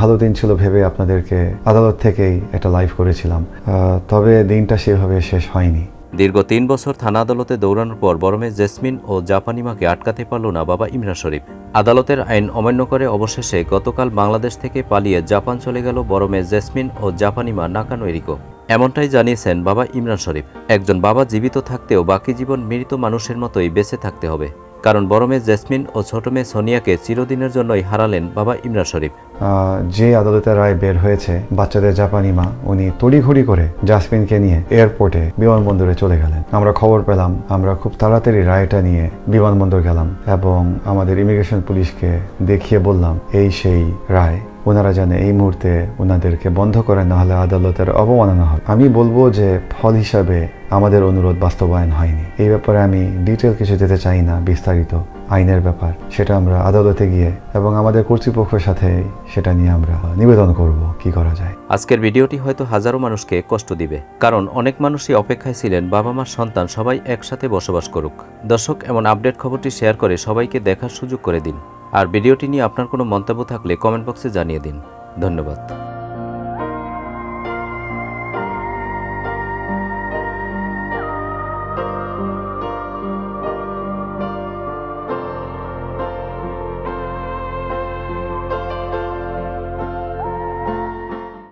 ভালো দিন ছিল ভেবে আপনাদেরকে আদালত থেকেই একটা লাইভ করেছিলাম। তবে দিনটা সেভাবে শেষ হয়নি। দীর্ঘ তিন বছর থানা আদালতে দৌড়ানোর পর বরমে জেসমিন ও জাপানি মাকে আটকাতে পারল না বাবা ইমরান শরীফ। আদালতের আইন অমান্য করে অবশেষে গতকাল বাংলাদেশ থেকে পালিয়ে জাপান চলে গেল বরমে জেসমিন ও জাপানি মা নাকানো এরিকো। এমনটাই জানিয়েছেন বাবা ইমরান শরীফ। একজন বাবা জীবিত থাকতেও বাকি জীবন মৃত মানুষের মতোই বেঁচে থাকতে হবে। কারণ বড় মেয়ে জেসমিন ও ছোট মেয়ে সোনিয়াকে চিরদিনের জন্যই হারালেন বাবা ইমরান শরীফ। যে আদালতের রায় বের হয়েছে, বাচ্চাদের জাপানি মা, উনি তড়িঘড়ি করে জাসমিনকে নিয়ে এয়ারপোর্টে বিমানবন্দরে চলে গেলেন। আমরা খবর পেলাম, আমরা খুব তাড়াতাড়ি রায়টা নিয়ে বিমানবন্দর গেলাম এবং আমাদের ইমিগ্রেশন পুলিশকে দেখিয়ে বললাম, এই সেই রায়। ওনারা জানে এই মুহূর্তে ওনাদেরকে বন্ধ করে না হলে আদালতের অবমাননা হয় আমি বলব যে ফল হিসাবে আমাদের অনুরোধ বাস্তবায়ন হয়নি। এই ব্যাপারে আমি ডিটেল কিছু যেতে চাই না, বিস্তারিত আইনের ব্যাপার। সেটা আমরা আদালতে গিয়ে এবং আমাদের কর্তৃপক্ষের সাথে সেটা নিয়ে আমরা নিবেদন করব কি করা যায়। আজকের ভিডিওটি হয়তো হাজারো মানুষকে কষ্ট দিবে, কারণ অনেক মানুষই অপেক্ষায় ছিলেন বাবা মার সন্তান সবাই একসাথে বসবাস করুক। দর্শক, এমন আপডেট খবরটি শেয়ার করে সবাইকে দেখার সুযোগ করে দিন। আর ভিডিওটি নিয়ে আপনার কোনো মন্তব্য থাকলে কমেন্ট বক্সে জানিয়ে দিন। ধন্যবাদ।